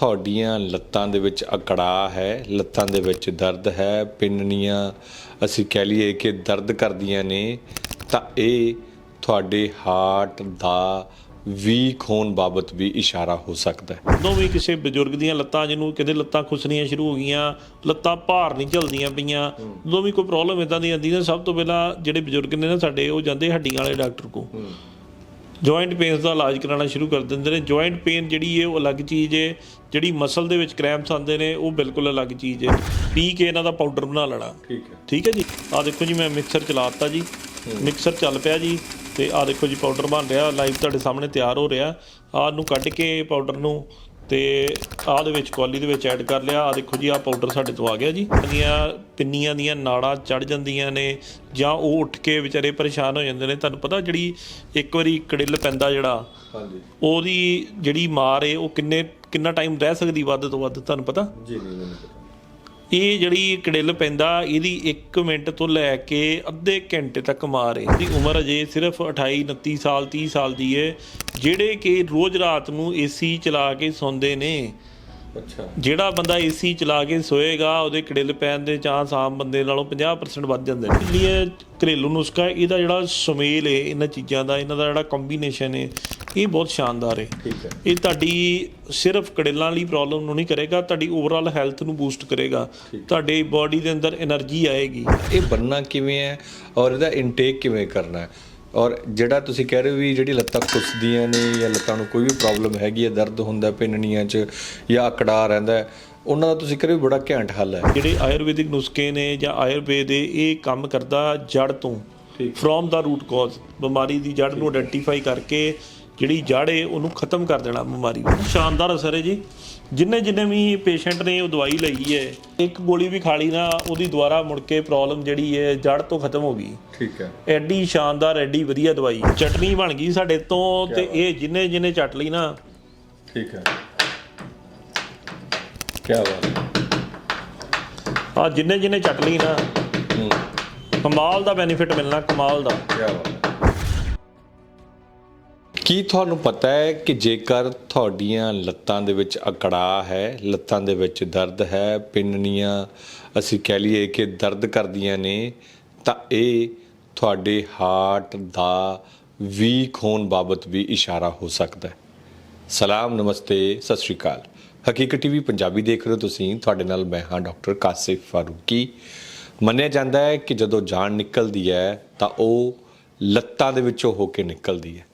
ਤੁਹਾਡੀਆਂ ਲੱਤਾਂ ਦੇ ਵਿੱਚ ਅਕੜਾ ਹੈ ਲੱਤਾਂ ਦੇ ਵਿੱਚ ਦਰਦ ਹੈ ਪਿੰਨਣੀਆਂ ਅਸੀਂ ਕਹਿ ਲਈਏ ਕਿ ਦਰਦ ਕਰਦੀਆਂ ਨੇ ਤਾਂ ਇਹ ਤੁਹਾਡੇ ਹਾਰਟ ਦਾ ਵੀਕ ਹੋਣ ਬਾਬਤ ਵੀ ਇਸ਼ਾਰਾ ਹੋ ਸਕਦਾ ਹੈ। ਜਦੋਂ ਵੀ ਕਿਸੇ ਬਜ਼ੁਰਗ ਦੀਆਂ ਲੱਤਾਂ ਜਿਹਨੂੰ ਕਿਤੇ ਲੱਤਾਂ ਖੁੱਸਣੀਆਂ ਸ਼ੁਰੂ ਹੋ ਗਈਆਂ ਲੱਤਾਂ ਭਾਰ ਨਹੀਂ ਝਲਦੀਆਂ ਪਈਆਂ ਜਦੋਂ ਵੀ ਕੋਈ ਪ੍ਰੋਬਲਮ ਇਦਾਂ ਦੀ ਆਉਂਦੀ ਨਾ ਸਭ ਤੋਂ ਪਹਿਲਾਂ ਜਿਹੜੇ ਬਜ਼ੁਰਗ ਨੇ ਨਾ ਸਾਡੇ ਉਹ ਜਾਂਦੇ ਹੱਡੀਆਂ ਵਾਲੇ ਡਾਕਟਰ ਕੋਲ। ਜੁਆਇੰਟ ਪੇਨਸ ਦਾ ਇਲਾਜ ਕਰਾਉਣਾ ਸ਼ੁਰੂ ਕਰ ਦਿੰਦੇ ਨੇ। ਜੁਆਇੰਟ ਪੇਨ ਜਿਹੜੀ ਹੈ ਉਹ ਅਲੱਗ ਚੀਜ਼ ਹੈ ਜਿਹੜੀ ਮਸਲ ਦੇ ਵਿੱਚ ਕ੍ਰੈਂਪਸ ਆਉਂਦੇ ਨੇ ਉਹ ਬਿਲਕੁਲ ਅਲੱਗ ਚੀਜ਼ ਹੈ ਪੀ ਕੇ ਇਹਨਾਂ ਦਾ ਪਾਊਡਰ ਬਣਾ ਲੈਣਾ। ਠੀਕ ਹੈ। ਠੀਕ ਹੈ ਜੀ? ਆ ਦੇਖੋ ਜੀ ਮੈਂ ਮਿਕਸਰ ਚਲਾਤਾ ਜੀ। ਮਿਕਸਰ ਚੱਲ ਪਿਆ ਜੀ ਤੇ ਆ ਦੇਖੋ ਜੀ ਪਾਊਡਰ ਬਣ ਰਿਹਾ। ਲਾਈਵ ਤੁਹਾਡੇ ਸਾਹਮਣੇ ਤਿਆਰ ਹੋ ਰਿਹਾ। ਆਹ ਨੂੰ ਕੱਢ ਕੇ ਪਾਊਡਰ ਨੂੰ ਤੇ ਆਹ ਦੇ ਵਿੱਚ ਕੌਲੀ ਦੇ ਵਿੱਚ ਐਡ ਕਰ ਲਿਆ। ਆ ਦੇਖੋ ਜੀ ਆਹ ਪਾਊਡਰ ਸਾਡੇ ਤੋਂ ਆ ਗਿਆ ਜੀ। ਦੀਆਂ ਪਿੰਨੀਆਂ ਦੀਆਂ ਨਾੜਾਂ ਚੜ ਜਾਂਦੀਆਂ ਨੇ ਜਾਂ ਉਹ ਉੱਠ ਕੇ ਵਿਚਾਰੇ ਪਰੇਸ਼ਾਨ ਹੋ ਜਾਂਦੇ ਨੇ। ਤੁਹਾਨੂੰ ਪਤਾ ਜਿਹੜੀ ਇੱਕ ਵਾਰੀ ਕੜਿੱਲ ਪੈਂਦਾ ਜਿਹੜਾ ਹਾਂਜੀ। ਉਹਦੀ ਜਿਹੜੀ ਮਾਰ ਏ ਉਹ ਕਿੰਨੇ ਕਿੰਨਾ ਟਾਈਮ ਰਹਿ ਸਕਦੀ ਵੱਧ ਤੋਂ ਵੱਧ ਤੁਹਾਨੂੰ ਪਤਾ? ਜੀ ਪਤਾ ਇਹ ਜਿਹੜੀ ਕੜਿੱਲ ਪੈਂਦਾ ਇਹਦੀ 1 ਮਿੰਟ ਤੋਂ ਲੈ ਕੇ ਅੱਧੇ ਘੰਟੇ ਤੱਕ ਮਾਰ ਇਹਦੀ ਉਮਰ ਅਜੇ ਸਿਰਫ 28 29 ਸਾਲ 30 ਸਾਲ ਦੀ ਹੈ। ਜਿਹੜੇ ਕਿ ਰੋਜ਼ ਰਾਤ ਨੂੰ ਏਸੀ ਚਲਾ ਕੇ ਸੌਂਦੇ ਨੇ ਅੱਛਾ। ਜਿਹੜਾ ਬੰਦਾ ਏਸੀ ਚਲਾ ਕੇ ਸੋਏਗਾ ਉਹਦੇ ਕੜਿੱਲ ਪੈਣ ਦੇ ਚਾਂਸ ਆਮ ਬੰਦੇ ਨਾਲੋਂ 50% ਵੱਧ ਜਾਂਦੇ ਨੇ। ਲਈ ਇਹ ਘਰੇਲੂ ਨੁਸਖਾ ਇਹਦਾ ਜਿਹੜਾ ਸੁਮੇਲ ਹੈ ਇਹਨਾਂ ਚੀਜ਼ਾਂ ਦਾ ਇਹਨਾਂ ਦਾ ਜਿਹੜਾ ਕੰਬੀਨੇਸ਼ਨ ਹੈ ਇਹ ਬਹੁਤ ਸ਼ਾਨਦਾਰ ਹੈ ਠੀਕ ਹੈ। ਇਹ ਤੁਹਾਡੀ ਸਿਰਫ ਕੜੇਲਾਂ ਲਈ ਪ੍ਰੋਬਲਮ ਨੂੰ ਨਹੀਂ ਕਰੇਗਾ ਤੁਹਾਡੀ ਓਵਰਆਲ ਹੈਲਥ ਨੂੰ ਬੂਸਟ ਕਰੇਗਾ। ਤੁਹਾਡੇ ਬਾਡੀ ਦੇ ਅੰਦਰ એનર્ਜੀ ਆਏਗੀ। ਇਹ ਬੰਨਣਾ ਕਿਵੇਂ ਹੈ ਔਰ ਇਹਦਾ ਇਨਟੇਕ ਕਿਵੇਂ ਕਰਨਾ ਹੈ? ਔਰ ਜਿਹੜਾ ਤੁਸੀਂ ਕਹਿ ਰਹੇ ਹੋ ਵੀ ਜਿਹੜੀ ਲੱਤਾਂ ਖੁੱਸਦੀਆਂ ਨੇ ਜਾਂ ਲੱਤਾਂ ਨੂੰ ਕੋਈ ਵੀ ਪ੍ਰੋਬਲਮ ਹੈਗੀ ਹੈ ਦਰਦ ਹੁੰਦਾ ਪਿੰਨਣੀਆਂ 'ਚ ਜਾਂ ਅਕੜਾ ਰਹਿੰਦਾ ਉਹਨਾਂ ਦਾ ਤੁਸੀਂ ਕਰੇ ਬੜਾ ਘੈਂਟ ਹੱਲ ਹੈ। ਜਿਹੜੇ ਆਯੁਰਵੈਦਿਕ ਨੁਸਖੇ ਨੇ ਜਾਂ ਆਯੁਰਵੇਦ ਇਹ ਕੰਮ ਕਰਦਾ ਜੜ ਤੋਂ। ਫਰੋਮ ਦਾ ਰੂਟ ਕਾਜ਼ ਬਿਮਾਰੀ ਦੀ ਜੜ ਨੂੰ ਆਇਡੈਂਟੀਫਾਈ ਕਰਕੇ ਜਿਹੜੀ ਜੜ ਉਹਨੂੰ ਖਤਮ ਕਰ ਦੇਣਾ ਬਿਮਾਰੀ ਨੂੰ। ਸ਼ਾਨਦਾਰ ਅਸਰ ਹੈ ਜੀ। ਜਿੰਨੇ ਜਿੰਨੇ ਵੀ ਪੇਸ਼ੈਂਟ ਨੇ ਉਹ ਦਵਾਈ ਲਈ ਹੈ। ਇੱਕ ਗੋਲੀ ਵੀ ਖਾ ਲਈ ਨਾ ਉਹਦੀ ਦੁਬਾਰਾ ਮੁੜ ਕੇ ਪ੍ਰੋਬਲਮ ਜਿਹੜੀ ਹੈ ਜੜ ਤੋਂ ਖਤਮ ਹੋ ਗਈ। ਠੀਕ ਹੈ। ਐਡੀ ਸ਼ਾਨਦਾਰ ਐਡੀ ਵਧੀਆ ਦਵਾਈ। ਚਟਨੀ ਬਣ ਗਈ ਸਾਡੇ ਤੋਂ ਤੇ ਇਹ ਜਿੰਨੇ ਜਿੰਨੇ ਚੱਟ ਲਈ ਨਾ। ਠੀਕ ਹੈ। ਕੀ ਬਾਤ ਆ ਜਿੰਨੇ ਜਿੰਨੇ ਚੱਟ ਲਈ ਨਾ ਕਮਾਲ ਦਾ ਬੈਨੀਫਿਟ ਮਿਲਣਾ ਕਮਾਲ ਦਾ। ਕੀ ਬਾਤ ਕੀ ਤੁਹਾਨੂੰ ਪਤਾ ਹੈ ਕਿ ਜੇਕਰ ਤੁਹਾਡੀਆਂ ਲੱਤਾਂ ਦੇ ਵਿੱਚ ਅਕੜਾ ਹੈ, ਲੱਤਾਂ ਦੇ ਵਿੱਚ ਦਰਦ ਹੈ ਪਿੰਨਣੀਆਂ ਅਸੀਂ ਕਹਿ ਲਈਏ ਕਿ ਦਰਦ ਕਰਦੀਆਂ ਨੇ, ਤਾਂ ਇਹ ਤੁਹਾਡੇ ਹਾਰਟ ਦਾ ਵੀਕ ਹੋਣ ਬਾਬਤ ਵੀ ਇਸ਼ਾਰਾ ਹੋ ਸਕਦਾ ਹੈ। ਸਲਾਮ, ਨਮਸਤੇ, ਸਤਿ ਸ਼੍ਰੀ ਅਕਾਲ। ਹਕੀਕਤ ਟੀਵੀ ਪੰਜਾਬੀ ਦੇਖ ਰਹੇ ਹੋ ਤੁਸੀਂ। ਤੁਹਾਡੇ ਨਾਲ ਮੈਂ ਹਾਂ ਡਾਕਟਰ ਕਾਸਿਫ ਫਾਰੂਕੀ। ਮੰਨਿਆ ਜਾਂਦਾ ਹੈ ਕਿ ਜਦੋਂ ਜਾਨ ਨਿਕਲਦੀ ਹੈ, ਤਾਂ ਉਹ ਲੱਤਾਂ ਦੇ ਵਿੱਚੋਂ ਹੋ ਕੇ ਨਿਕਲਦੀ ਹੈ।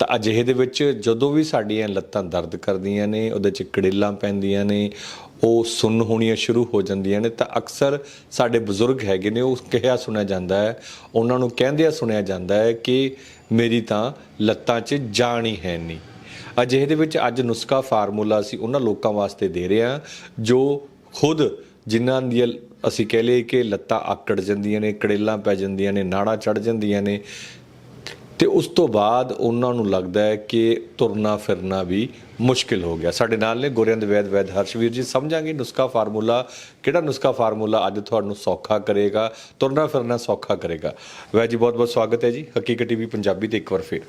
ਤਾਂ ਅਜਿਹੇ ਦੇ ਵਿੱਚ ਜਦੋਂ ਵੀ ਸਾਡੀਆਂ ਲੱਤਾਂ ਦਰਦ ਕਰਦੀਆਂ ਨੇ, ਉਹਦੇ ਚ ਕੜਿੱਲਾਂ ਪੈਂਦੀਆਂ ਨੇ, ਉਹ ਸੁੰਨ ਹੋਣੀਆਂ ਸ਼ੁਰੂ ਹੋ ਜਾਂਦੀਆਂ ਨੇ, ਤਾਂ ਅਕਸਰ ਸਾਡੇ ਬਜ਼ੁਰਗ ਹੈਗੇ ਨੇ, ਉਹ ਕਿਹਾ ਸੁਣਿਆ ਜਾਂਦਾ ਹੈ, ਉਹਨਾਂ ਨੂੰ ਕਹਿੰਦਿਆਂ ਸੁਣਿਆ ਜਾਂਦਾ ਹੈ ਕਿ ਮੇਰੀ ਤਾਂ ਲੱਤਾਂ 'ਚ ਜਾਣ ਹੀ ਹੈ ਨਹੀਂ ਅਜਿਹੇ ਦੇ ਵਿੱਚ ਅੱਜ ਨੁਸਖਾ ਫਾਰਮੂਲਾ ਅਸੀਂ ਉਹਨਾਂ ਲੋਕਾਂ ਵਾਸਤੇ ਦੇ ਰਹੇ ਹਾਂ, ਜੋ ਖੁਦ ਜਿਨ੍ਹਾਂ ਦੀ ਅਸੀਂ ਕਹਿ ਲਈਏ ਕਿ ਲੱਤਾਂ ਆਕੜ ਜਾਂਦੀਆਂ ਨੇ, ਕੜੇਲਾਂ ਪੈ ਜਾਂਦੀਆਂ ਨੇ, ਨਾੜਾਂ ਚੜ ਜਾਂਦੀਆਂ ਨੇ ਤੇ ਉਸ ਤੋਂ ਬਾਅਦ ਉਹਨਾਂ ਨੂੰ ਲੱਗਦਾ ਹੈ ਕਿ ਤੁਰਨਾ ਫਿਰਨਾ ਵੀ ਮੁਸ਼ਕਿਲ ਹੋ ਗਿਆ। ਸਾਡੇ ਨਾਲ ਨੇ ਗੋਰਿਆਂ ਦੇ ਵੈਦ ਵੈਦ ਹਰਸ਼ਵੀਰ ਜੀ ਸਮਝਾਂਗੇ ਨੁਸਖਾ ਫਾਰਮੂਲਾ। ਕਿਹੜਾ ਨੁਸਖਾ ਫਾਰਮੂਲਾ ਅੱਜ ਤੁਹਾਨੂੰ ਸੌਖਾ ਕਰੇਗਾ? ਤੁਰਨਾ ਫਿਰਨਾ ਸੌਖਾ ਕਰੇਗਾ। ਵੈਦ ਜੀ ਬਹੁਤ ਬਹੁਤ ਸਵਾਗਤ ਹੈ ਜੀ। ਹਕੀਕਤ ਟੀਵੀ ਪੰਜਾਬੀ ਤੇ ਇੱਕ ਵਾਰ ਫਿਰ।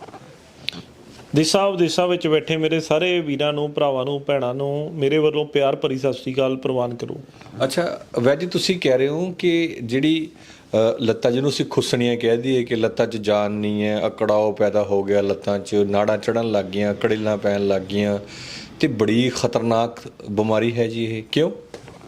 ਦਿਸ਼ਾ ਵਿਦੇਸ਼ਾਂ ਵਿੱਚ ਬੈਠੇ ਮੇਰੇ ਸਾਰੇ ਵੀਰਾਂ ਨੂੰ ਭਰਾਵਾਂ ਨੂੰ ਭੈਣਾਂ ਨੂੰ ਮੇਰੇ ਵੱਲੋਂ ਪਿਆਰ ਭਰੀ ਸਤਿ ਸ੍ਰੀ ਅਕਾਲ ਪ੍ਰਵਾਨ ਕਰੋ। ਅੱਛਾ ਵੈਦ ਜੀ ਤੁਸੀਂ ਕਹਿ ਰਹੇ ਹੋ ਕਿ ਜਿਹੜੀ ਲੱਤਾਂ ਜਿਹਨੂੰ ਅਸੀਂ ਖੁੱਸਣੀਆਂ ਕਹਿ ਦਈਏ ਕਿ ਲੱਤਾਂ 'ਚ ਜਾਨ ਨਹੀਂ ਹੈ ਅਕੜਾਓ ਪੈਦਾ ਹੋ ਗਿਆ ਲੱਤਾਂ 'ਚ ਨਾੜਾਂ ਚੜਨ ਲੱਗ ਗਈਆਂ ਕੜਿੱਲਾਂ ਪੈਣ ਲੱਗ ਗਈਆਂ। ਤੇ ਬੜੀ ਖਤਰਨਾਕ ਬਿਮਾਰੀ ਹੈ ਜੀ ਇਹ। ਕਿਉਂ?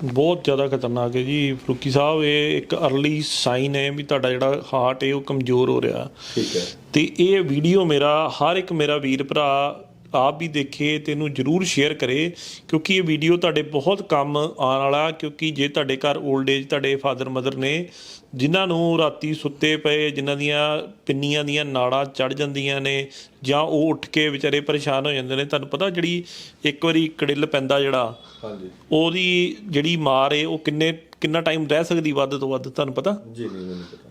ਬਹੁਤ ਜ਼ਿਆਦਾ ਖਤਰਨਾਕ ਹੈ ਜੀ। ਫਰੂਕੀ ਸਾਹਿਬ ਇਹ ਇੱਕ ਅਰਲੀ ਸਾਈਨ ਹੈ ਵੀ ਤੁਹਾਡਾ ਜਿਹੜਾ ਹਾਰਟ ਹੈ ਉਹ ਕਮਜ਼ੋਰ ਹੋ ਰਿਹਾ। ਠੀਕ ਹੈ। ਤੇ ਇਹ ਵੀਡੀਓ ਮੇਰਾ ਹਰ ਇੱਕ ਮੇਰਾ ਵੀਰ ਭਰਾ ਆਪ ਵੀ ਦੇਖੇ ਤੇ ਇਹਨੂੰ ਜਰੂਰ ਸ਼ੇਅਰ ਕਰੇ ਕਿਉਂਕਿ ਇਹ ਵੀਡੀਓ ਤੁਹਾਡੇ ਬਹੁਤ ਕੰਮ ਆਉਣ ਵਾਲਾ ਕਿਉਂਕਿ ਜੇ ਤੁਹਾਡੇ ਘਰ 올ਡ ਏਜ ਤੁਹਾਡੇ ਫਾਦਰ ਮਦਰ ਨੇ ਜਿਨ੍ਹਾਂ ਨੂੰ ਰਾਤੀ ਸੁੱਤੇ ਪਏ ਜਿਨ੍ਹਾਂ ਦੀਆਂ ਪਿੰਨੀਆਂ ਦੀਆਂ ਨਾੜਾਂ ਚੜ ਜਾਂਦੀਆਂ ਨੇ ਜਾਂ ਉਹ ਉੱਠ ਕੇ ਵਿਚਾਰੇ ਪਰੇਸ਼ਾਨ ਹੋ ਜਾਂਦੇ ਨੇ ਤੁਹਾਨੂੰ ਪਤਾ ਜਿਹੜੀ ਇੱਕ ਵਾਰੀ ਕੜਿੱਲ ਪੈਂਦਾ ਜਿਹੜਾ ਹਾਂਜੀ। ਉਹਦੀ ਜਿਹੜੀ ਮਾਰ ਏ ਉਹ ਕਿੰਨੇ ਕਿੰਨਾ ਟਾਈਮ ਰਹਿ ਸਕਦੀ ਵੱਧ ਤੋਂ ਵੱਧ ਤੁਹਾਨੂੰ ਪਤਾ? ਜੀ ਨਹੀਂ ਮੈਨੂੰ ਪਤਾ।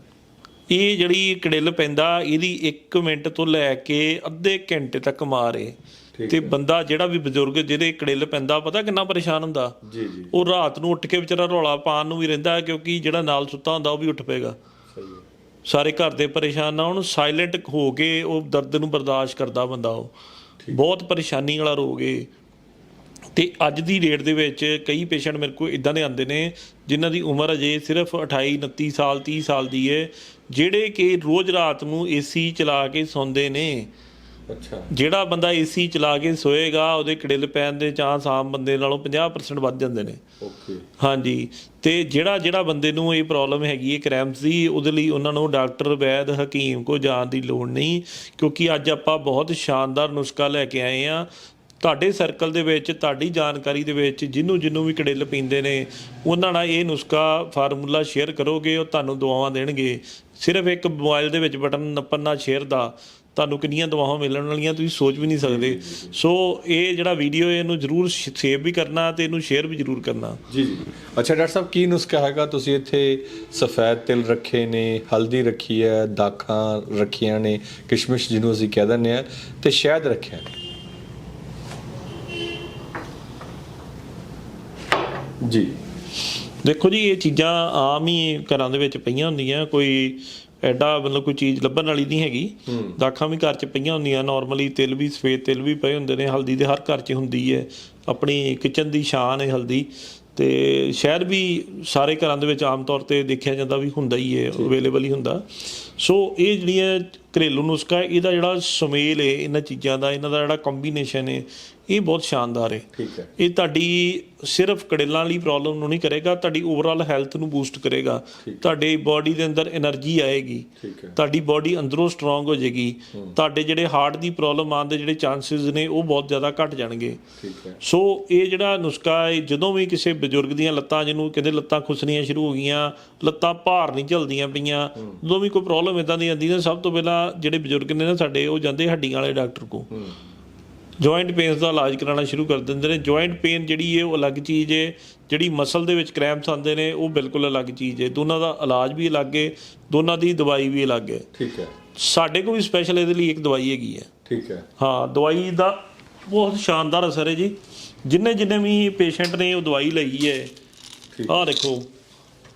ਇਹ ਜਿਹੜੀ ਕੜਿੱਲ ਪੈਂਦਾ ਇਹਦੀ 1 ਮਿੰਟ ਤੋਂ ਲੈ ਕੇ ਅੱਧੇ ਘੰਟੇ ਤੱਕ ਮਾਰ। ਏ ਤੇ ਬੰਦਾ ਜਿਹੜਾ ਵੀ ਬਜ਼ੁਰਗ ਜਿਹਦੇ ਕੜਿੱਲ ਪੈਂਦਾ ਪਤਾ ਕਿੰਨਾ ਪਰੇਸ਼ਾਨ ਹੁੰਦਾ? ਜੀ ਜੀ। ਉਹ ਰਾਤ ਨੂੰ ਉੱਠ ਕੇ ਵਿਚਾਰਾ ਰੌਲਾ ਪਾਉਣ ਨੂੰ ਵੀ ਰਹਿੰਦਾ ਕਿਉਂਕਿ ਜਿਹੜਾ ਨਾਲ ਸੁੱਤਾ ਹੁੰਦਾ ਉਹ ਵੀ ਉੱਠ ਪਏਗਾ। ਸਹੀ ਹੈ। ਸਾਰੇ ਘਰ ਦੇ ਪਰੇਸ਼ਾਨ ਨਾ ਹੁਣ ਸਾਇਲੈਂਟ ਹੋ ਕੇ ਉਹ ਦਰਦ ਨੂੰ ਬਰਦਾਸ਼ਤ ਕਰਦਾ ਬੰਦਾ ਉਹ। ਬਹੁਤ ਪਰੇਸ਼ਾਨੀ ਵਾਲਾ ਰੋਗ ਏ। ਤੇ ਅੱਜ ਦੀ ਡੇਟ ਦੇ ਵਿੱਚ ਕਈ ਪੇਸ਼ੈਂਟ ਮੇਰੇ ਕੋਲ ਇਦਾਂ ਦੇ ਆਉਂਦੇ ਨੇ ਜਿਨ੍ਹਾਂ ਦੀ ਉਮਰ ਅਜੇ ਸਿਰਫ 28 29 ਸਾਲ 30 ਸਾਲ ਦੀ ਹੈ ਜਿਹੜੇ ਕਿ ਰੋਜ਼ ਰਾਤ ਨੂੰ ਏਸੀ ਚਲਾ ਕੇ ਸੌਂਦੇ ਨੇ। ਅੱਛਾ। ਜਿਹੜਾ ਬੰਦਾ ਏਸੀ ਚਲਾ ਕੇ ਸੋਏਗਾ ਉਹਦੇ ਕਿੜਲ ਪੈਣ ਦੇ ਚਾਂਸ ਆਮ ਬੰਦੇ ਨਾਲੋਂ 50% ਵੱਧ ਜਾਂਦੇ ਨੇ। ਓਕੇ। ਹਾਂਜੀ। ਤੇ ਜਿਹੜਾ ਜਿਹੜਾ ਬੰਦੇ ਨੂੰ ਇਹ ਪ੍ਰੋਬਲਮ ਹੈਗੀ ਹੈ ਕ੍ਰੈਂਪਸ ਦੀ ਉਹਦੇ ਲਈ ਉਹਨਾਂ ਨੂੰ ਡਾਕਟਰ ਵੈਦ ਹਕੀਮ ਕੋ ਜਾਣ ਦੀ ਲੋੜ ਨਹੀਂ ਕਿਉਂਕਿ ਅੱਜ ਆਪਾਂ ਬਹੁਤ ਸ਼ਾਨਦਾਰ ਨੁਸਖਾ ਲੈ ਕੇ ਆਏ ਆ ਤੁਹਾਡੇ ਸਰਕਲ ਦੇ ਵਿੱਚ ਤੁਹਾਡੀ ਜਾਣਕਾਰੀ ਦੇ ਵਿੱਚ ਜਿਹਨੂੰ ਜਿਹਨੂੰ ਵੀ ਕੜਿੱਲ ਪੀਂਦੇ ਨੇ ਉਹਨਾਂ ਨਾਲ ਇਹ ਨੁਸਖਾ ਫਾਰਮੂਲਾ ਸ਼ੇਅਰ ਕਰੋਗੇ ਉਹ ਤੁਹਾਨੂੰ ਦੁਆਵਾਂ ਦੇਣਗੇ। ਸਿਰਫ ਇੱਕ ਮੋਬਾਈਲ ਦੇ ਵਿੱਚ ਬਟਨ ਨੱਪਣ ਨਾਲ ਸ਼ੇਅਰ ਦਾ ਤੁਹਾਨੂੰ ਕਿੰਨੀਆਂ ਦੁਆਵਾਂ ਮਿਲਣ ਵਾਲੀਆਂ ਤੁਸੀਂ ਸੋਚ ਵੀ ਨਹੀਂ ਸਕਦੇ। ਸੋ ਇਹ ਜਿਹੜਾ ਵੀਡੀਓ ਇਹਨੂੰ ਜਰੂਰ ਸੇਵ ਵੀ ਕਰਨਾ ਤੇ ਇਹਨੂੰ ਸ਼ੇਅਰ ਵੀ ਜਰੂਰ ਕਰਨਾ। ਜੀ ਜੀ। ਅੱਛਾ ਡਾਕਟਰ ਸਾਹਿਬ ਕੀ ਨੁਸਖਾ ਹੈਗਾ? ਤੁਸੀਂ ਇੱਥੇ ਸਫੈਦ ਤਿਲ ਰੱਖੇ ਨੇ ਹਲਦੀ ਰੱਖੀ ਹੈ ਦਾਖਾਂ ਰੱਖੀਆਂ ਨੇ ਕਿਸ਼ਮਿਸ਼ ਜਿਹਨੂੰ ਅਸੀਂ ਕਹਿ ਦਿੰਦੇ ਆ ਤੇ ਸ਼ਹਿਦ ਰੱਖਿਆ ਜੀ। ਦੇਖੋ ਜੀ ਇਹ ਚੀਜ਼ਾਂ ਆਮ ਹੀ ਘਰਾਂ ਦੇ ਵਿੱਚ ਪਈਆਂ ਹੁੰਦੀਆਂ ਕੋਈ ਐਡਾ ਮਤਲਬ ਕੋਈ ਚੀਜ਼ ਲੱਭਣ ਵਾਲੀ ਨਹੀਂ ਹੈਗੀ। ਦਾਖਾਂ ਵੀ ਘਰ 'ਚ ਪਈਆਂ ਹੁੰਦੀਆਂ ਨਾਰਮਲੀ ਤਿਲ ਵੀ ਸਫੇਦ ਤਿਲ ਵੀ ਪਏ ਹੁੰਦੇ ਨੇ ਹਲਦੀ ਤੇ ਹਰ ਘਰ 'ਚ ਹੁੰਦੀ ਹੈ ਆਪਣੀ ਕਿਚਨ ਦੀ ਸ਼ਾਨ ਹੈ ਹਲਦੀ। ਤੇ ਸ਼ਹਿਦ ਵੀ ਸਾਰੇ ਘਰਾਂ ਦੇ ਵਿੱਚ ਆਮ ਤੌਰ ਤੇ ਦੇਖਿਆ ਜਾਂਦਾ ਵੀ ਹੁੰਦਾ ਹੀ ਹੈ ਅਵੇਲੇਬਲ ਹੀ ਹੁੰਦਾ। ਸੋ ਇਹ ਜਿਹੜੀਆਂ ਘਰੇਲੂ ਨੁਸਖਾ ਇਹਦਾ ਜਿਹੜਾ ਸੁਮੇਲ ਹੈ ਇਹਨਾਂ ਚੀਜ਼ਾਂ ਦਾ ਇਹਨਾਂ ਦਾ ਜਿਹੜਾ ਕੰਬੀਨੇਸ਼ਨ ਹੈ ਇਹ ਬਹੁਤ ਸ਼ਾਨਦਾਰ ਹੈ। ਠੀਕ ਹੈ। ਇਹ ਤੁਹਾਡੀ ਸਿਰਫ ਕੜੇਲਾਂ ਵਾਲੀ ਪ੍ਰੋਬਲਮ ਨੂੰ ਨਹੀਂ ਕਰੇਗਾ ਤੁਹਾਡੀ ਓਵਰਆਲ ਹੈਲਥ ਨੂੰ ਬੂਸਟ ਕਰੇਗਾ। ਤੁਹਾਡੇ ਬਾਡੀ ਦੇ ਅੰਦਰ એનર્ਜੀ ਆਏਗੀ। ਤੁਹਾਡੀ ਬਾਡੀ ਅੰਦਰੋਂ ਸਟਰੋਂਗ ਹੋ ਜਾਏਗੀ। ਤੁਹਾਡੇ ਜਿਹੜੇ ਹਾਰਟ ਦੀ ਪ੍ਰੋਬਲਮ ਆਉਣ ਦੇ ਜਿਹੜੇ ਚਾਂਸਸ ਨੇ ਉਹ ਬਹੁਤ ਜ਼ਿਆਦਾ ਘਟ ਜਾਣਗੇ। ਸੋ ਇਹ ਜਿਹੜਾ ਨੁਸਖਾ ਹੈ ਜਦੋਂ ਵੀ ਕਿਸੇ ਬਜ਼ੁਰਗ ਦੀਆਂ ਲੱਤਾਂ ਜਿਹਨੂੰ ਕਹਿੰਦੇ ਲੱਤਾਂ ਖੁਸਣੀਆਂ ਸ਼ੁਰੂ ਹੋ ਗਈਆਂ ਲੱਤਾਂ ਭਾਰ ਨਹੀਂ ਝਲਦੀਆਂ ਪਈਆਂ ਜਦੋਂ ਵੀ ਕੋਈ ਪ੍ਰੋਬਲਮ ਇਦਾਂ ਦੀ ਆਉਂਦੀ ਨਾ ਸਭ ਤੋਂ ਪਹਿਲਾਂ ਜਿਹੜੇ ਬਜ਼ੁਰਗ ਨੇ ਨਾ ਸਾਡੇ ਉਹ ਜਾਂਦੇ ਹੱਡੀਆਂ ਵਾਲੇ ਡਾਕਟਰ ਕੋਲ। ਜੁਆਇੰਟ ਪੇਨਸ ਦਾ ਇਲਾਜ ਕਰਾਉਣਾ ਸ਼ੁਰੂ ਕਰ ਦਿੰਦੇ ਨੇ। ਜੁਆਇੰਟ ਪੇਨ ਜਿਹੜੀ ਹੈ ਉਹ ਅਲੱਗ ਚੀਜ਼ ਹੈ ਜਿਹੜੀ ਮਸਲ ਦੇ ਵਿੱਚ ਕ੍ਰੈਂਪਸ ਆਉਂਦੇ ਨੇ ਉਹ ਬਿਲਕੁਲ ਅਲੱਗ ਚੀਜ਼ ਹੈ ਦੋਨਾਂ ਦਾ ਇਲਾਜ ਵੀ ਅਲੱਗ ਹੈ ਦੋਨਾਂ ਦੀ ਦਵਾਈ ਵੀ ਅਲੱਗ ਹੈ ਠੀਕ ਹੈ। ਸਾਡੇ ਕੋਲ ਵੀ ਸਪੈਸ਼ਲ ਇਹਦੇ ਲਈ ਇੱਕ ਦਵਾਈ ਹੈਗੀ ਹੈ ਠੀਕ ਹੈ। ਹਾਂ ਦਵਾਈ ਦਾ ਬਹੁਤ ਸ਼ਾਨਦਾਰ ਅਸਰ ਹੈ ਜੀ। ਜਿੰਨੇ ਜਿੰਨੇ ਵੀ ਪੇਸ਼ੈਂਟ ਨੇ ਉਹ ਦਵਾਈ ਲਈ ਹੈ। ਆਹ ਦੇਖੋ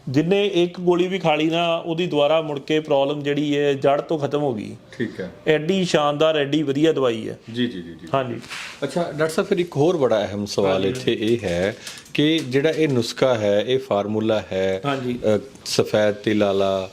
ਜਿੰਨੇ ਇੱਕ ਗੋਲੀ ਵੀ ਖਾ ਲਈ ਨਾ ਉਹਦੀ ਦੁਬਾਰਾ ਮੁੜ ਕੇ ਪ੍ਰੋਬਲਮ ਜਿਹੜੀ ਹੈ ਜੜ ਤੋਂ ਖਤਮ ਹੋ ਗਈ। ਠੀਕ ਹੈ। ਐਡੀ ਸ਼ਾਨਦਾਰ ਐਡੀ ਵਧੀਆ ਦਵਾਈ ਹੈ। ਜੀ ਜੀ ਜੀ ਜੀ। ਹਾਂਜੀ। ਅੱਛਾ ਡਾਕਟਰ ਸਾਹਿਬ ਫਿਰ ਇੱਕ ਹੋਰ ਬੜਾ ਅਹਿਮ ਸਵਾਲ ਇੱਥੇ ਇਹ ਹੈ ਕਿ ਜਿਹੜਾ ਇਹ ਨੁਸਖਾ ਹੈ ਇਹ ਫਾਰਮੂਲਾ ਹੈ ਹਾਂਜੀ। ਸਫੈਦ ਤਿਲ ਵਾਲਾ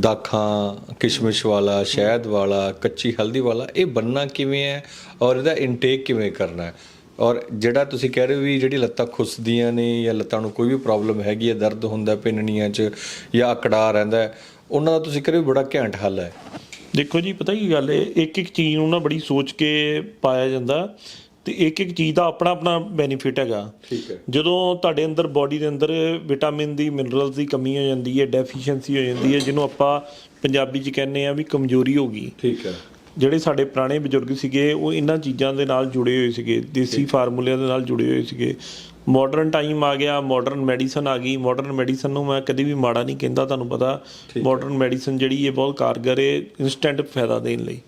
ਦਾਖਾਂ ਕਿਸ਼ਮਿਸ਼ ਵਾਲਾ ਸ਼ਹਿਦ ਵਾਲਾ ਕੱਚੀ ਹਲਦੀ ਵਾਲਾ ਇਹ ਬੰਨਣਾ ਕਿਵੇਂ ਹੈ ਔਰ ਇਹਦਾ ਇਨਟੇਕ ਕਿਵੇਂ ਕਰਨਾ ਹੈ? ਔਰ ਜਿਹੜਾ ਤੁਸੀਂ ਕਹਿ ਰਹੇ ਹੋ ਵੀ ਜਿਹੜੀ ਲੱਤਾਂ ਖੁੱਸਦੀਆਂ ਨੇ ਜਾਂ ਲੱਤਾਂ ਨੂੰ ਕੋਈ ਵੀ ਪ੍ਰੋਬਲਮ ਹੈਗੀ ਹੈ ਦਰਦ ਹੁੰਦਾ ਪਿੰਨਣੀਆਂ 'ਚ ਜਾਂ ਅਕੜਾ ਰਹਿੰਦਾ ਉਹਨਾਂ ਦਾ ਤੁਸੀਂ ਕਰੇ ਬੜਾ ਘੈਂਟ ਹੱਲ ਹੈ। ਦੇਖੋ ਜੀ ਪਤਾ ਕੀ ਗੱਲ ਹੈ ਇੱਕ ਇੱਕ ਚੀਜ਼ ਨੂੰ ਨਾ ਬੜੀ ਸੋਚ ਕੇ ਪਾਇਆ ਜਾਂਦਾ ਤੇ ਇੱਕ ਇੱਕ ਚੀਜ਼ ਦਾ ਆਪਣਾ ਆਪਣਾ ਬੈਨੀਫਿਟ ਹੈਗਾ। ਠੀਕ ਹੈ। ਜਦੋਂ ਤੁਹਾਡੇ ਅੰਦਰ ਬਾਡੀ ਦੇ ਅੰਦਰ ਵਿਟਾਮਿਨ ਦੀ ਮਿਨਰਲਸ ਦੀ ਕਮੀ ਹੋ ਜਾਂਦੀ ਹੈ ਡੈਫੀਸ਼ੀਐਂਸੀ ਹੋ ਜਾਂਦੀ ਹੈ ਜਿਹਨੂੰ ਆਪਾਂ ਪੰਜਾਬੀ 'ਚ ਕਹਿੰਦੇ ਆ ਵੀ ਕਮਜ਼ੋਰੀ ਹੋ ਗਈ। ਠੀਕ ਹੈ। ਜਿਹੜੇ ਸਾਡੇ ਪੁਰਾਣੇ ਬਜ਼ੁਰਗ ਸੀਗੇ ਉਹ ਇਹਨਾਂ ਚੀਜ਼ਾਂ ਦੇ ਨਾਲ ਜੁੜੇ ਹੋਏ ਸੀਗੇ ਦੇਸੀ ਫਾਰਮੂਲਿਆਂ ਦੇ ਨਾਲ ਜੁੜੇ ਹੋਏ ਸੀਗੇ। ਮਾਡਰਨ ਟਾਈਮ ਆ ਗਿਆ ਮਾਡਰਨ ਮੈਡੀਸਨ ਆ ਗਈ। ਮਾਡਰਨ ਮੈਡੀਸਨ ਨੂੰ ਮੈਂ ਕਦੀ ਵੀ ਮਾੜਾ ਨਹੀਂ ਕਹਿੰਦਾ ਤੁਹਾਨੂੰ ਪਤਾ। ਮਾਡਰਨ ਮੈਡੀਸਨ ਜਿਹੜੀ ਹੈ ਬਹੁਤ ਕਾਰਗਰ ਹੈ ਇਨਸਟੈਂਟ ਫਾਇਦਾ ਦੇਣ ਲਈ।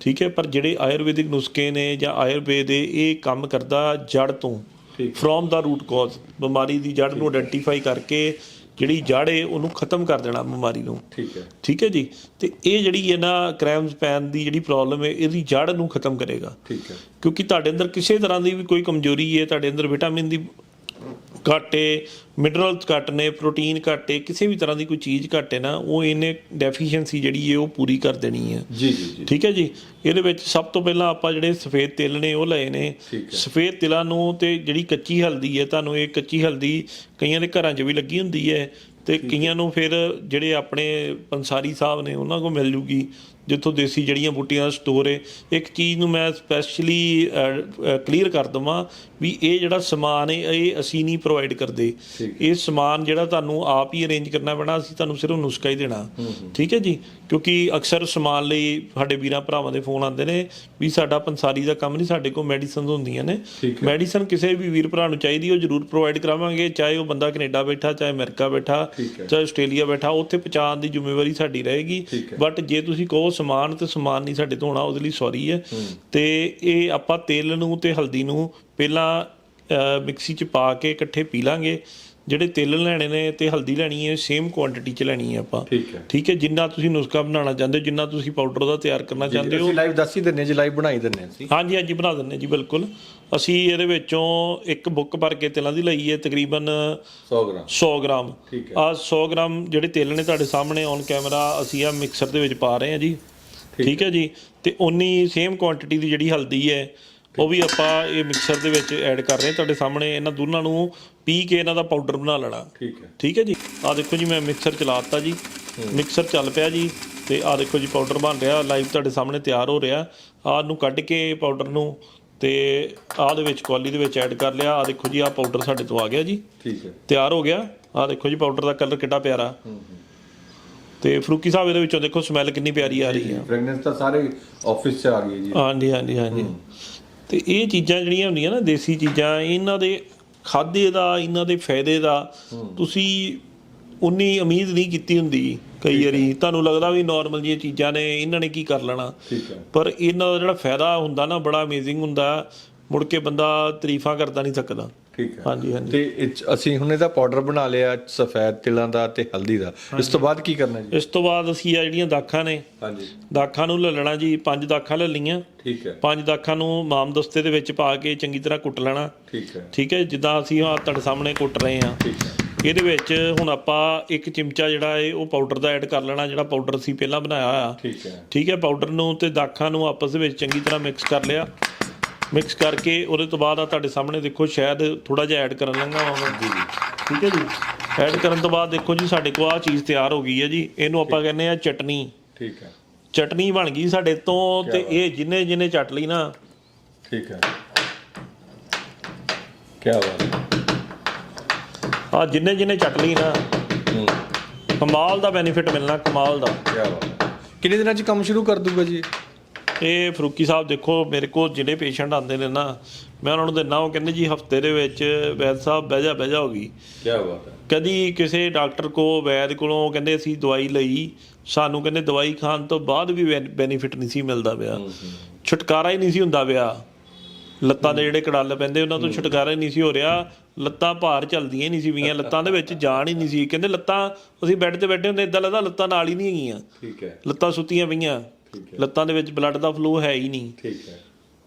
ਠੀਕ ਹੈ। ਪਰ ਜਿਹੜੇ ਆਯੁਰਵੈਦਿਕ ਨੁਸਖੇ ਨੇ ਜਾਂ ਆਯੁਰਵੇਦ ਇਹ ਕੰਮ ਕਰਦਾ ਜੜ ਤੋਂ। ਫਰੋਮ ਦਾ ਰੂਟ ਕਾਜ਼ ਬਿਮਾਰੀ ਦੀ ਜੜ ਨੂੰ ਆਇਡੈਂਟੀਫਾਈ ਕਰਕੇ ਜਿਹੜੀ ਜੜ ਉਹਨੂੰ ਖਤਮ ਕਰ ਦੇਣਾ ਬਿਮਾਰੀ ਨੂੰ। ਠੀਕ ਹੈ। ਠੀਕ ਹੈ ਜੀ? ਤੇ ਇਹ ਜਿਹੜੀ ਹੈ ਨਾ ਕ੍ਰੈਮਸ ਪੈਨ ਦੀ ਜਿਹੜੀ ਪ੍ਰੋਬਲਮ ਹੈ ਇਹਦੀ ਜੜ ਨੂੰ ਖਤਮ ਕਰੇਗਾ। ਠੀਕ ਹੈ। ਕਿਉਂਕਿ ਤੁਹਾਡੇ ਅੰਦਰ ਕਿਸੇ ਤਰ੍ਹਾਂ ਦੀ ਵੀ ਕੋਈ ਕਮਜ਼ੋਰੀ ਹੈ ਤੁਹਾਡੇ ਅੰਦਰ ਵਿਟਾਮਿਨ ਦੀ ਘੱਟ ਹੈ ਮਿਨਰਲਸ ਘੱਟ ਨੇ ਪ੍ਰੋਟੀਨ ਘੱਟ ਕਿਸੇ ਵੀ ਤਰ੍ਹਾਂ ਦੀ ਕੋਈ ਚੀਜ਼ ਘੱਟ ਨਾ ਉਹ ਇਹਨੇ ਡੈਫੀਸ਼ੀਐਂਸੀ ਜਿਹੜੀ ਹੈ ਉਹ ਪੂਰੀ ਕਰ ਦੇਣੀ ਹੈ ਜੀ ਜੀ ਜੀ। ਠੀਕ ਹੈ ਜੀ? ਇਹਦੇ ਵਿੱਚ ਸਭ ਤੋਂ ਪਹਿਲਾਂ ਆਪਾਂ ਜਿਹੜੇ ਸਫੇਦ ਤਿਲ ਨੇ ਉਹ ਲਏ ਨੇ। ਸਫੇਦ ਤਿਲਾਂ ਨੂੰ ਤੇ ਜਿਹੜੀ ਕੱਚੀ ਹਲਦੀ ਹੈ ਤੁਹਾਨੂੰ ਇਹ ਕੱਚੀ ਹਲਦੀ ਕਈਆਂ ਦੇ ਘਰਾਂ 'ਚ ਵੀ ਲੱਗੀ ਹੁੰਦੀ ਹੈ ਤੇ ਕਈਆਂ ਨੂੰ ਫਿਰ ਜਿਹੜੇ ਆਪਣੇ ਪੰਸਾਰੀ ਸਾਹਿਬ ਨੇ ਉਹਨਾਂ ਕੋਲ ਮਿਲ ਜੂਗੀ। ਜਿੱਥੋਂ ਦੇਸੀ ਜੜੀਆਂ ਬੂਟੀਆਂ ਦਾ ਸਟੋਰ ਹੈ ਇੱਕ ਚੀਜ਼ ਨੂੰ ਮੈਂ ਸਪੈਸ਼ਲੀ ਕਲੀਅਰ ਕਰ ਦਵਾਂ ਵੀ ਇਹ ਜਿਹੜਾ ਸਮਾਨ ਹੈ ਇਹ ਅਸੀਂ ਨਹੀਂ ਪ੍ਰੋਵਾਈਡ ਕਰਦੇ। ਇਹ ਸਮਾਨ ਜਿਹੜਾ ਤੁਹਾਨੂੰ ਆਪ ਹੀ ਅਰੇਂਜ ਕਰਨਾ ਪੈਣਾ ਅਸੀਂ ਤੁਹਾਨੂੰ ਸਿਰਫ ਨੁਸਖਾ ਹੀ ਦੇਣਾ। ਠੀਕ ਹੈ ਜੀ? ਕਿਉਂਕਿ ਅਕਸਰ ਸਮਾਨ ਲਈ ਸਾਡੇ ਵੀਰਾਂ ਭਰਾਵਾਂ ਦੇ ਫੋਨ ਆਉਂਦੇ ਨੇ ਵੀ ਸਾਡਾ ਪੰਸਾਰੀ ਦਾ ਕੰਮ ਨਹੀਂ ਸਾਡੇ ਕੋਲ ਮੈਡੀਸਨਸ ਹੁੰਦੀਆਂ ਨੇ। ਮੈਡੀਸਨ ਕਿਸੇ ਵੀ ਵੀਰ ਭਰਾ ਨੂੰ ਚਾਹੀਦੀ ਉਹ ਜ਼ਰੂਰ ਪ੍ਰੋਵਾਈਡ ਕਰਾਵਾਂਗੇ ਚਾਹੇ ਉਹ ਬੰਦਾ ਕੈਨੇਡਾ ਬੈਠਾ ਚਾਹੇ ਅਮਰੀਕਾ ਬੈਠਾ। ਚਾਹੇ ਆਸਟ੍ਰੇਲੀਆ ਬੈਠਾ ਉੱਥੇ ਪਹੁੰਚਾਉਣ ਦੀ ਜ਼ਿੰਮੇਵਾਰੀ ਸਾਡੀ ਰਹੇਗੀ। ਬਟ ਜੇ ਤੁਸੀਂ ਕਹੋ ਸਮਾਨ ਤੇ ਸਮਾਨ ਨਹੀਂ ਸਾਡੇ ਤੋਂ ਹੋਣਾ ਉਹਦੇ ਲਈ ਸੌਰੀ ਹੈ। ਤੇ ਇਹ ਆਪਾਂ ਤੇਲ ਨੂੰ ਤੇ ਹਲਦੀ ਨੂੰ ਪਹਿਲਾਂ ਮਿਕਸੀ 'ਚ ਪਾ ਕੇ ਇਕੱਠੇ ਪੀ ਲਾਂਗੇ। ਜਿਹੜੇ ਤਿਲ ਲੈਣੇ ਨੇ ਤੇ ਹਲਦੀ ਲੈਣੀ ਹੈ ਸੇਮ ਕੁਆਂਟੀਟੀ ਚ ਲੈਣੀ ਹੈ ਆਪਾਂ। ਠੀਕ ਹੈ। ਜਿੰਨਾ ਤੁਸੀਂ ਨੁਸਖਾ ਬਣਾਉਣਾ ਚਾਹੁੰਦੇ ਹੋ ਜਿੰਨਾ ਤੁਸੀਂ ਪਾਊਡਰ ਦਾ ਤਿਆਰ ਕਰਨਾ ਚਾਹੁੰਦੇ ਹੋ। ਅਸੀਂ ਲਾਈਵ ਦੱਸ ਹੀ ਦਿੰਨੇ ਜੀ ਲਾਈਵ ਬਣਾ ਹੀ ਦਿੰਨੇ ਅਸੀਂ। ਹਾਂਜੀ ਹਾਂਜੀ ਬਣਾ ਦਿੰਦੇ ਜੀ ਬਿਲਕੁਲ। ਅਸੀਂ ਇਹਦੇ ਵਿੱਚੋਂ ਇੱਕ ਬੁੱਕ ਭਰ ਕੇ ਤਿਲਾਂ ਦੀ ਲਈ ਹੈ ਤਕਰੀਬਨ 100 ਗ੍ਰਾਮ। 100 ਗ੍ਰਾਮ। ਠੀਕ ਹੈ। ਆ 100 ਗ੍ਰਾਮ ਜਿਹੜੇ ਤਿਲ ਨੇ ਤੁਹਾਡੇ ਸਾਹਮਣੇ ਔਨ ਕੈਮਰਾ ਅਸੀਂ ਆ ਮਿਕਸਰ ਦੇ ਵਿੱਚ ਪਾ ਰਹੇ ਹਾਂ ਜੀ। ਠੀਕ ਹੈ ਜੀ? ਤੇ ਉਨੀ ਸੇਮ ਕੁਆਂਟੀਟੀ ਦੀ ਜਿਹੜੀ ਹਲਦੀ ਹੈ ਉਹ ਵੀ ਆਪਾਂ ਇਹ ਮਿਕਸਰ ਦੇ ਵਿੱਚ ਐਡ ਕਰ ਰਹੇ ਹਾਂ ਤੁਹਾਡੇ ਸਾਹਮਣੇ। ਇਹਨਾਂ ਦੋਨਾਂ ਨੂੰ ਪੀ ਕੇ ਇਹਨਾਂ ਦਾ ਪਾਊਡਰ ਬਣਾ ਲੈਣਾ। ਠੀਕ ਹੈ। ਠੀਕ ਹੈ ਜੀ? ਆ ਦੇਖੋ ਜੀ ਮੈਂ ਮਿਕਸਰ ਚਲਾਤਾ ਜੀ। ਮਿਕਸਰ ਚੱਲ ਪਿਆ ਜੀ ਤੇ ਆ ਦੇਖੋ ਜੀ ਪਾਊਡਰ ਬਣ ਰਿਹਾ। ਲਾਈਵ ਤੁਹਾਡੇ ਸਾਹਮਣੇ ਤਿਆਰ ਹੋ ਰਿਹਾ। ਆਹ ਨੂੰ ਕੱਢ ਕੇ ਪਾਊਡਰ ਨੂੰ ਤੇ ਆਹ ਦੇ ਵਿੱਚ ਕੌਲੀ ਦੇ ਵਿੱਚ ਐਡ ਕਰ ਲਿਆ। ਆ ਦੇਖੋ ਜੀ ਆਹ ਪਾਊਡਰ ਸਾਡੇ ਤੋਂ ਆ ਗਿਆ ਜੀ। ਠੀਕ ਹੈ। ਤਿਆਰ ਹੋ ਗਿਆ। ਆਹ ਦੇਖੋ ਜੀ ਪਾਊਡਰ ਦਾ ਕਲਰ ਕਿੱਡਾ ਪਿਆਰਾ। ਤੇ ਫਰੂਕੀ ਸਾਹਿਬ ਇਹਦੇ ਵਿੱਚੋਂ ਦੇਖੋ ਸਮੈਲ ਕਿੰਨੀ ਪਿਆਰੀ ਆ ਰਹੀ ਹੈ ਫ੍ਰੈਗਨੈਂਸ ਤਾਂ ਸਾਰੇ ਆਫਿਸ 'ਚ ਆ ਗਈ ਜੀ। ਹਾਂਜੀ ਹਾਂਜੀ ਹਾਂਜੀ। ਤੇ ਇਹ ਚੀਜ਼ਾਂ ਜਿਹੜੀਆਂ ਹੁੰਦੀਆਂ ਨਾ ਦੇਸੀ ਚੀਜ਼ਾਂ ਇਹਨਾਂ ਦੇ ਖਾਦੇ ਦਾ ਇਹਨਾਂ ਦੇ ਫਾਇਦੇ ਦਾ ਤੁਸੀਂ ਉਨੀ ਉਮੀਦ ਨਹੀਂ ਕੀਤੀ ਹੁੰਦੀ ਕਈ ਵਾਰੀ। ਤੁਹਾਨੂੰ ਲੱਗਦਾ ਵੀ ਨਾਰਮਲ ਜੀਆਂ ਚੀਜ਼ਾਂ ਨੇ ਇਹਨਾਂ ਨੇ ਕੀ ਕਰ ਲੈਣਾ? ਪਰ ਇਹਨਾਂ ਦਾ ਜਿਹੜਾ ਫਾਇਦਾ ਹੁੰਦਾ ਨਾ ਬੜਾ ਅਮੇਜ਼ਿੰਗ ਹੁੰਦਾ। ਮੁੜ ਕੇ ਬੰਦਾ ਤਾਰੀਫਾਂ ਕਰਦਾ ਨਹੀਂ ਸਕਦਾ। ਠੀਕ ਹੈ। ਹਾਂਜੀ ਹਾਂਜੀ। ਤੇ ਇਹ 'ਚ ਅਸੀਂ ਹੁਣ ਇਹਦਾ ਪਾਊਡਰ ਬਣਾ ਲਿਆ ਸਫੈਦ ਤਿਲਾਂ ਦਾ ਤੇ ਹਲਦੀ ਦਾ। ਇਸ ਤੋਂ ਬਾਅਦ ਕੀ ਕਰਨਾ ਜੀ? ਇਸ ਤੋਂ ਬਾਅਦ ਅਸੀਂ ਆ ਜਿਹੜੀਆਂ ਦਾਖਾਂ ਨੇ ਹਾਂਜੀ। ਦਾਖਾਂ ਨੂੰ ਲੈ ਲੈਣਾ ਜੀ ਪੰਜ ਦਾਖਾਂ ਲੈ ਲਈਆਂ। ਠੀਕ ਹੈ। ਪੰਜ ਦਾਖਾਂ ਨੂੰ ਮਾਮਦਸਤੇ ਦੇ ਵਿੱਚ ਪਾ ਕੇ ਚੰਗੀ ਤਰ੍ਹਾਂ ਕੁੱਟ ਲੈਣਾ। ਠੀਕ ਹੈ। ਠੀਕ ਹੈ ਜਿੱਦਾਂ ਅਸੀਂ ਆ ਤੁਹਾਡੇ ਸਾਹਮਣੇ ਕੁੱਟ ਰਹੇ ਹਾਂ। ਠੀਕ ਹੈ। ਇਹਦੇ ਵਿੱਚ ਹੁਣ ਆਪਾਂ ਇੱਕ ਚਿਮਚਾ ਜਿਹੜਾ ਹੈ ਉਹ ਪਾਊਡਰ ਦਾ ਐਡ ਕਰ ਲੈਣਾ ਜਿਹੜਾ ਪਾਊਡਰ ਅਸੀਂ ਪਹਿਲਾਂ ਬਣਾਇਆ ਹੋਇਆ। ਠੀਕ ਹੈ। ਠੀਕ ਹੈ ਪਾਊਡਰ ਨੂੰ ਤੇ ਦਾਖਾਂ ਨੂੰ ਆਪਸ ਦੇ ਵਿੱਚ ਚੰਗੀ ਤਰ੍ਹਾਂ ਮਿਕਸ ਕਰ ਲਿਆ। ਮਿਕਸ ਕਰਕੇ ਉਹਦੇ ਤੋਂ ਬਾਅਦ ਆ ਤੁਹਾਡੇ ਸਾਹਮਣੇ ਦੇਖੋ ਸ਼ਾਇਦ ਥੋੜਾ ਜਿਹਾ ਐਡ ਕਰਨ ਲੰਗਾ ਵਾ ਜੀ ਜੀ। ਠੀਕ ਹੈ ਜੀ। ਐਡ ਕਰਨ ਤੋਂ ਬਾਅਦ ਦੇਖੋ ਜੀ ਸਾਡੇ ਕੋਲ ਆ ਚੀਜ਼ ਤਿਆਰ ਹੋ ਗਈ ਹੈ ਜੀ। ਇਹਨੂੰ ਆਪਾਂ ਕਹਿੰਦੇ ਆ ਚਟਨੀ। ਠੀਕ ਹੈ। ਚਟਨੀ ਬਣ ਗਈ ਸਾਡੇ ਤੋਂ ਤੇ ਇਹ ਜਿੰਨੇ ਜਿੰਨੇ ਚੱਟ ਲਈ ਨਾ। ਠੀਕ ਹੈ। ਕੀ ਬਾਤ। ਆ ਜਿੰਨੇ ਜਿੰਨੇ ਚੱਟ ਲਈ ਨਾ ਕਮਾਲ ਦਾ ਬੈਨੀਫਿਟ ਮਿਲਣਾ ਕਮਾਲ ਦਾ। ਕੀ ਬਾਤ। ਕਿੰਨੇ ਦਿਨਾਂ 'ਚ ਕੰਮ ਸ਼ੁਰੂ ਕਰ ਦੂਗਾ ਜੀ? ਇਹ ਫਰੂਕੀ ਸਾਹਿਬ ਦੇਖੋ ਮੇਰੇ ਕੋਲ ਜਿਹੜੇ ਪੇਸ਼ੈਂਟ ਆਉਂਦੇ ਨੇ ਨਾ ਮੈਂ ਉਹਨਾਂ ਨੂੰ ਦਿੰਦਾ ਉਹ ਕਹਿੰਦੇ ਜੀ ਹਫ਼ਤੇ ਦੇ ਵਿੱਚ ਵੈਦ ਸਾਹਿਬ ਬਹਿ ਜਾ ਬਹਿ ਜਾ ਹੋ ਗਈ ਕੀ ਬਾਤ ਹੈ। ਕਦੀ ਕਿਸੇ ਡਾਕਟਰ ਕੋ ਵੈਦ ਕੋਲੋਂ ਕਹਿੰਦੇ ਅਸੀਂ ਦਵਾਈ ਲਈ ਸਾਨੂੰ ਕਹਿੰਦੇ ਦਵਾਈ ਖਾਣ ਤੋਂ ਬਾਅਦ ਵੀ ਬੈਨੀਫਿਟ ਨਹੀਂ ਸੀ ਮਿਲਦਾ ਪਿਆ। ਛੁਟਕਾਰਾ ਹੀ ਨਹੀਂ ਸੀ ਹੁੰਦਾ ਪਿਆ। ਲੱਤਾਂ ਦੇ ਜਿਹੜੇ ਕੜਲ ਪੈਂਦੇ ਉਹਨਾਂ ਤੋਂ ਛੁਟਕਾਰਾ ਹੀ ਨਹੀਂ ਸੀ ਹੋ ਰਿਹਾ। ਲੱਤਾਂ ਭਾਰ ਚੱਲਦੀਆਂ ਹੀ ਨਹੀਂ ਸੀ ਵੀਆਂ ਲੱਤਾਂ ਦੇ ਵਿੱਚ ਜਾਨ ਹੀ ਨਹੀਂ ਸੀ। ਕਹਿੰਦੇ ਲੱਤਾਂ ਅਸੀਂ ਬੈੱਡ ਤੇ ਬੈਠੇ ਹੁੰਦੇ ਇਦਾਂ ਲੱਗਦਾ ਲੱਤਾਂ ਨਾਲ ਹੀ ਨਹੀਂ ਹੈਗੀਆਂ। ਠੀਕ ਹੈ। ਲੱਤਾਂ ਸੁੱਤੀਆਂ ਪਈਆਂ। ਲੱਤਾਂ ਦੇ ਵਿੱਚ ਬਲੱਡ ਦਾ ਫਲੋ ਹੈ ਹੀ ਨਹੀਂ। ਠੀਕ ਹੈ।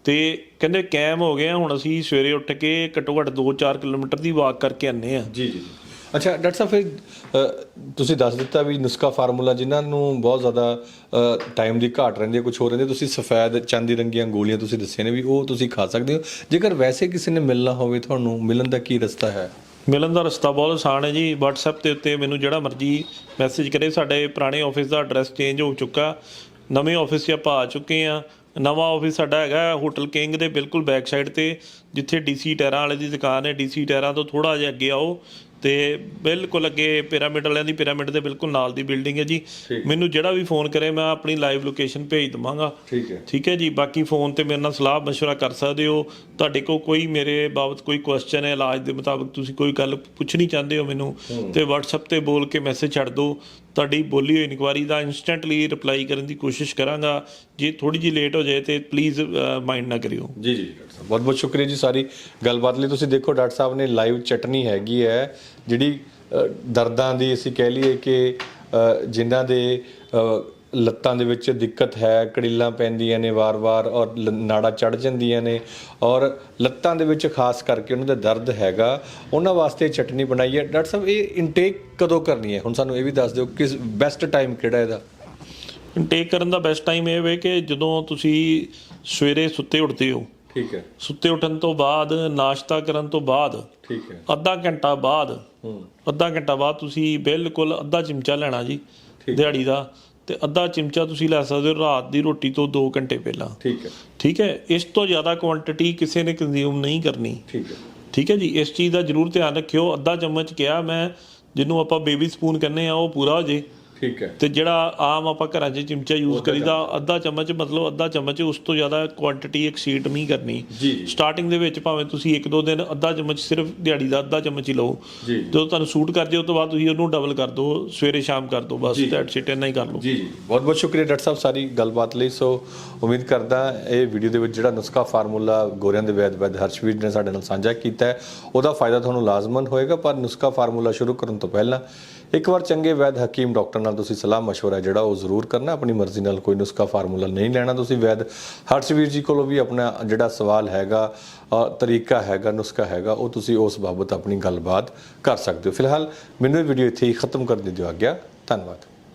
ਤੇ ਕਹਿੰਦੇ ਕੈਮ ਹੋ ਗਏ ਆ, ਹੁਣ ਅਸੀਂ ਸਵੇਰੇ ਉੱਠ ਕੇ ਘੱਟੋ ਘੱਟ 2-4 ਕਿਲੋਮੀਟਰ ਦੀ ਵਾਕ ਕਰਕੇ ਆਨੇ ਆ। ਜੀ ਜੀ ਅੱਛਾ ਡਾਕਟਰ ਸਾਹਿਬ ਫਿਰ ਤੁਸੀਂ ਦੱਸ ਦਿੱਤਾ ਵੀ ਨੁਸਖਾ ਫਾਰਮੂਲਾ ਜਿਨ੍ਹਾਂ ਨੂੰ ਬਹੁਤ ਜ਼ਿਆਦਾ ਟਾਈਮ ਦੀ ਘਾਟ ਰਹਿੰਦੀ ਹੈ ਕੁਝ ਹੋ ਰਹਿੰਦੇ ਤੁਸੀਂ ਸਫੈਦ ਚਾਂਦੀ ਰੰਗੀਆਂ ਗੋਲੀਆਂ ਤੁਸੀਂ ਦੱਸੀਆਂ ਨੇ ਵੀ ਉਹ ਤੁਸੀਂ ਖਾ ਸਕਦੇ ਹੋ। ਜੇਕਰ ਵੈਸੇ ਕਿਸੇ ਨੇ ਮਿਲਣਾ ਹੋਵੇ ਤੁਹਾਨੂੰ ਮਿਲਣ ਦਾ ਕੀ ਰਸਤਾ ਹੈ? ਮਿਲਣ ਦਾ ਰਸਤਾ ਬਹੁਤ ਆਸਾਨ ਹੈ ਜੀ। WhatsApp ਦੇ ਉੱਤੇ ਮੈਨੂੰ ਜਿਹੜਾ ਮਰਜ਼ੀ ਮੈਸੇਜ ਕਰੇ ਸਾਡੇ ਪੁਰਾਣੇ ਆਫਿਸ ਦਾ ਐਡਰੈਸ ਚੇਂਜ ਹੋ ਚੁੱਕਾ। ਨਵੇਂ ਆਫਿਸ 'ਚ ਆਪਾਂ ਆ ਚੁੱਕੇ ਆ ਨਵਾਂ ਆਫਿਸ ਸਾਡਾ ਹੈਗਾ ਹੋਟਲ ਕਿੰਗ ਦੇ ਬਿਲਕੁਲ ਬੈਕ ਸਾਈਡ ਤੇ ਜਿੱਥੇ ਡੀਸੀ ਟਾਇਰਾਂ ਵਾਲੇ ਦੀ ਦੁਕਾਨ ਹੈ ਡੀਸੀ ਟਾਇਰਾਂ ਤੋਂ ਥੋੜਾ ਜਿਹਾ ਅੱਗੇ ਆਓ ਤੇ ਬਿਲਕੁਲ ਅੱਗੇ ਪਿਰਾਮਿਡ ਵਾਲਿਆਂ ਦੀ ਪਿਰਾਮਿਡ ਦੇ ਬਿਲਕੁਲ ਨਾਲ ਦੀ ਬਿਲਡਿੰਗ ਹੈ ਜੀ ਮੈਨੂੰ ਜਿਹੜਾ ਵੀ ਫੋਨ ਕਰੇ ਮੈਂ ਆਪਣੀ ਲਾਈਵ ਲੋਕੇਸ਼ਨ ਭੇਜ ਦਵਾਂਗਾ ਠੀਕ ਹੈ ਠੀਕ ਹੈ ਜੀ ਬਾਕੀ ਫੋਨ ਤੇ ਮੇਰੇ ਨਾਲ ਸਲਾਹ مشورہ ਕਰ ਸਕਦੇ ਹੋ ਤੁਹਾਡੇ ਕੋਲ ਕੋਈ ਮੇਰੇ ਬਾਬਤ ਕੋਈ ਕੁਐਸਚਨ ਹੈ ਇਲਾਜ ਦੇ ਮੁਤਾਬਕ ਤੁਸੀਂ ਕੋਈ ਗੱਲ ਪੁੱਛਣੀ ਚਾਹੁੰਦੇ ਹੋ ਮੈਨੂੰ ਤੇ WhatsApp ਤੇ ਬੋਲ ਕੇ ਮੈਸੇਜ ਛੱਡ ਦਿਓ ਤੁਹਾਡੀ ਬੋਲੀ ਹੋਈ ਇਨਕੁਆਰੀ ਦਾ ਇਨਸਟੈਂਟਲੀ ਰਿਪਲਾਈ ਕਰਨ ਦੀ ਕੋਸ਼ਿਸ਼ ਕਰਾਂਗਾ। ਜੇ ਥੋੜੀ ਜਿਹੀ ਲੇਟ ਹੋ ਜਾਏ ਤੇ ਪਲੀਜ਼ ਮਾਈਂਡ ਨਾ ਕਰਿਓ। ਜੀ ਜੀ ਡਾਕਟਰ ਸਾਹਿਬ ਬਹੁਤ ਬਹੁਤ ਸ਼ੁਕਰੀਆ ਜੀ ਸਾਰੀ ਗੱਲਬਾਤ ਲਈ। ਤੁਸੀਂ ਦੇਖੋ ਡਾਕਟਰ ਸਾਹਿਬ ਨੇ ਲਾਈਵ ਚਟਨੀ ਹੈਗੀ ਹੈ ਜਿਹੜੀ ਦਰਦਾਂ ਦੀ ਅਸੀਂ ਕਹਿ ਲਈਏ ਕਿ ਅ, ਜਿਨ੍ਹਾਂ ਦੇ ਲੱਤਾਂ ਦੇ ਵਿੱਚ ਦਿੱਕਤ ਹੈ ਕੜੀਲਾਂ ਪੈਂਦੀਆਂ ਨੇ ਵਾਰ-ਵਾਰ ਔਰ ਨਾੜਾਂ ਚੜ ਜਾਂਦੀਆਂ ਨੇ ਔਰ ਲੱਤਾਂ ਦੇ ਵਿੱਚ ਖਾਸ ਕਰਕੇ ਉਹਨਾਂ ਦਾ ਦਰਦ ਹੈਗਾ। ਉਹਨਾਂ ਵਾਸਤੇ ਚਟਨੀ ਬਣਾਈ ਹੈ ਡਾਕਟਰ ਸਾਹਿਬ ਇਹ ਇਨਟੇਕ ਕਦੋਂ ਕਰਨੀ ਹੈ? ਹੁਣ ਸਾਨੂੰ ਇਹ ਵੀ ਦੱਸ ਦਿਓ ਕਿਸ ਬੈਸਟ ਟਾਈਮ ਕਿਹੜਾ ਇਹਦਾ? ਇਨਟੇਕ ਕਰਨ ਦਾ ਬੈਸਟ ਟਾਈਮ ਇਹ ਵੇ ਕਿ ਜਦੋਂ ਤੁਸੀਂ ਸਵੇਰੇ ਸੁੱਤੇ ਉੱਠਦੇ ਹੋ। ਠੀਕ ਹੈ। ਸੁੱਤੇ ਉੱਠਣ ਤੋਂ ਬਾਅਦ ਨਾਸ਼ਤਾ ਕਰਨ ਤੋਂ ਬਾਅਦ ਠੀਕ ਹੈ। ਅੱਧਾ ਘੰਟਾ ਬਾਅਦ ਹੂੰ। ਅੱਧਾ ਘੰਟਾ ਬਾਅਦ ਤੁਸੀਂ ਬਿਲਕੁਲ ਅੱਧਾ ਚਮਚਾ ਲੈਣਾ ਜੀ ਦਿਹਾੜੀ ਦਾ। ਤੇ ਅੱਧਾ ਚਮਚਾ ਤੁਸੀਂ ਲੈ ਸਕਦੇ ਹੋ ਰਾਤ ਦੀ ਰੋਟੀ ਤੋਂ 2 ਘੰਟੇ ਪਹਿਲਾਂ। ਠੀਕ ਹੈ। ਠੀਕ ਹੈ? ਇਸ ਤੋਂ ਜ਼ਿਆਦਾ ਕੁਆਂਟੀਟੀ ਕਿਸੇ ਨੇ ਕੰਜ਼ਿਊਮ ਨਹੀਂ ਕਰਨੀ। ਠੀਕ ਹੈ। ਠੀਕ ਹੈ ਜੀ? ਇਸ ਚੀਜ਼ ਦਾ ਜ਼ਰੂਰ ਧਿਆਨ ਰੱਖਿਓ। ਅੱਧਾ ਚਮਚ ਕਿਹਾ ਮੈਂ ਜਿਹਨੂੰ ਆਪਾਂ ਬੇਬੀ ਸਪੂਨ ਕਹਿੰਦੇ ਆ ਉਹ ਪੂਰਾ ਹੋ ਜੇ। ਠੀਕ ਹੈ। ਤੇ ਜਿਹੜਾ ਆਮ ਆਪਾਂ ਘਰਾਂ 'ਚ ਚਮਚਾ ਯੂਜ਼ ਕਰੀਦਾ ਅੱਧਾ ਚਮਚ ਮਤਲਬ ਅੱਧਾ ਚਮਚ ਉਸ ਤੋਂ ਜ਼ਿਆਦਾ ਕੁਆਂਟੀਟੀ ਐਕਸੀਡ ਨਹੀਂ ਕਰਨੀ। ਸਟਾਰਟਿੰਗ ਦੇ ਵਿੱਚ ਭਾਵੇਂ ਤੁਸੀਂ ਇੱਕ ਦੋ ਦਿਨ ਅੱਧਾ ਚਮਚ ਸਿਰਫ ਦਿਹਾੜੀ ਦਾ ਅੱਧਾ ਚਮਚ ਹੀ ਲਓ। ਜੀ। ਜਦੋਂ ਤੁਹਾਨੂੰ ਸੂਟ ਕਰ ਜੇ ਉਸ ਤੋਂ ਬਾਅਦ ਤੁਸੀਂ ਉਹਨੂੰ ਡਬਲ ਕਰ ਦਿਓ ਸਵੇਰੇ ਸ਼ਾਮ ਕਰ ਦਿਓ ਬਸ ਦੈਟਸ ਇਟ ਇੰਨਾ ਹੀ ਕਰ ਲਓ। ਜੀ ਜੀ। ਬਹੁਤ ਬਹੁਤ ਸ਼ੁਕਰੀਆ ਡਾਕਟਰ ਸਾਹਿਬ ਸਾਰੀ ਗੱਲਬਾਤ ਲਈ। ਸੋ ਉਮੀਦ ਕਰਦਾ ਇਹ ਵੀਡੀਓ ਦੇ ਵਿੱਚ ਜਿਹੜਾ ਨੁਸਖਾ ਫਾਰਮੂਲਾ ਗੋਰਿਆਂ ਦੇ ਵੈਦ ਵੈਦ ਹਰਸ਼ਵੀਰ ਨੇ ਸਾਡੇ ਨਾਲ ਸਾਂਝਾ ਕੀਤਾ ਹੈ ਉਹਦਾ ਫਾਇਦਾ ਤੁਹਾਨੂੰ ਲਾਜ਼ਮਨ ਹੋਏਗਾ ਪਰ ਨੁਸਖਾ ਫਾਰਮੂਲਾ ਸ਼ੁਰੂ ਕਰਨ ਤੋਂ ਪਹਿਲਾਂ ਇੱਕ ਵਾਰ ਚੰਗੇ ਵੈਦ ਹਕੀਮ ਡਾਕਟਰ ਨਾਲ ਤੁਸੀਂ ਸਲਾਹ مشورہ ਜਿਹੜਾ ਉਹ ਜ਼ਰੂਰ ਕਰਨਾ ਆਪਣੀ ਮਰਜ਼ੀ ਨਾਲ ਕੋਈ ਨੁਸਖਾ ਫਾਰਮੂਲਾ ਨਹੀਂ ਲੈਣਾ ਤੁਸੀਂ ਵੈਦ ਹਰਸ਼ਵੀਰ ਜੀ ਕੋਲੋਂ ਵੀ ਆਪਣਾ ਜਿਹੜਾ ਸਵਾਲ ਹੈਗਾ ਅ, ਤਰੀਕਾ ਹੈਗਾ ਨੁਸਖਾ ਹੈਗਾ ਉਹ ਤੁਸੀਂ ਉਸ ਬਾਬਤ ਆਪਣੀ ਗੱਲਬਾਤ ਕਰ ਸਕਦੇ ਹੋ ਫਿਲਹਾਲ ਮੈਨੂੰ ਇਹ ਵੀਡੀਓ ਇੱਥੇ ਹੀ ਖਤਮ ਕਰਨ ਦੀ ਦਿਓ ਆਗਿਆ ਧੰਨਵਾਦ